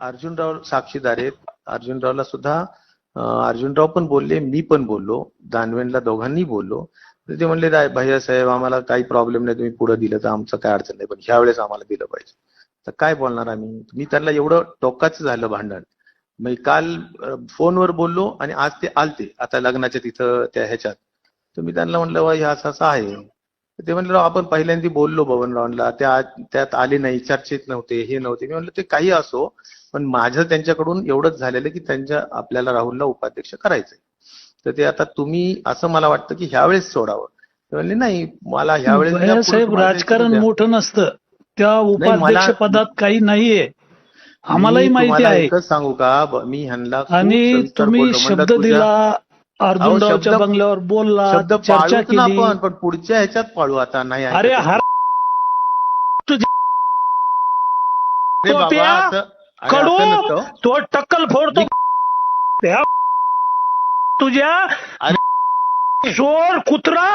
अर्जुनराव साक्षीदार आहेत. अर्जुनरावला सुद्धा अर्जुनराव पण बोलले मी पण बोललो दानवेनला दोघांनी बोललो. तर ते म्हणले भैया साहेब आम्हाला काही प्रॉब्लेम नाही तुम्ही पुढे दिलं तर आमचं काय अडचण नाही पण ह्या वेळेस आम्हाला दिलं पाहिजे. तर काय बोलणार आम्ही? मी त्यांना एवढं टोकाचं झालं भांडण. मी काल फोनवर बोललो आणि आज ते आलते आता लग्नाच्या तिथं त्या ह्याच्यात. तर मी त्यांना म्हणलं ह्या असं असं आहे. ते म्हणलं "राव, आपण पहिल्यांदा बोललो त्या आज- त्यात आले नाही चर्चेत नव्हते हे नव्हते. मी म्हणलं ते काही असो पण माझं त्यांच्याकडून एवढंच झालेलं की त्यांच्या आपल्याला राहुलला उपाध्यक्ष करायचंय. तर ते आता तुम्ही असं मला वाटतं की ह्यावेळेस सोडावं. ते म्हणले नाही मला ह्यावेळेस साहेब राजकारण द्या." मोठं नसतं. त्या उपाध्यक्ष पदात काही नाहीये. आम्हालाही माहिती आहे. सांगू का? मी ह्यांना आणि तुम्ही शब्द दिला अर्जुनरावच्या बंगल्यावर बोलला शब्द चर्चा पाळूच ना केली आपण पण पुढच्या ह्याच्यात पाळू आता नाही अरे. हर अरे बाबा, टोप्या, असं- अरे कडू नसतं. तो टक्कल फोडतो त्या तुझ्या अरे- चोर कुत्रा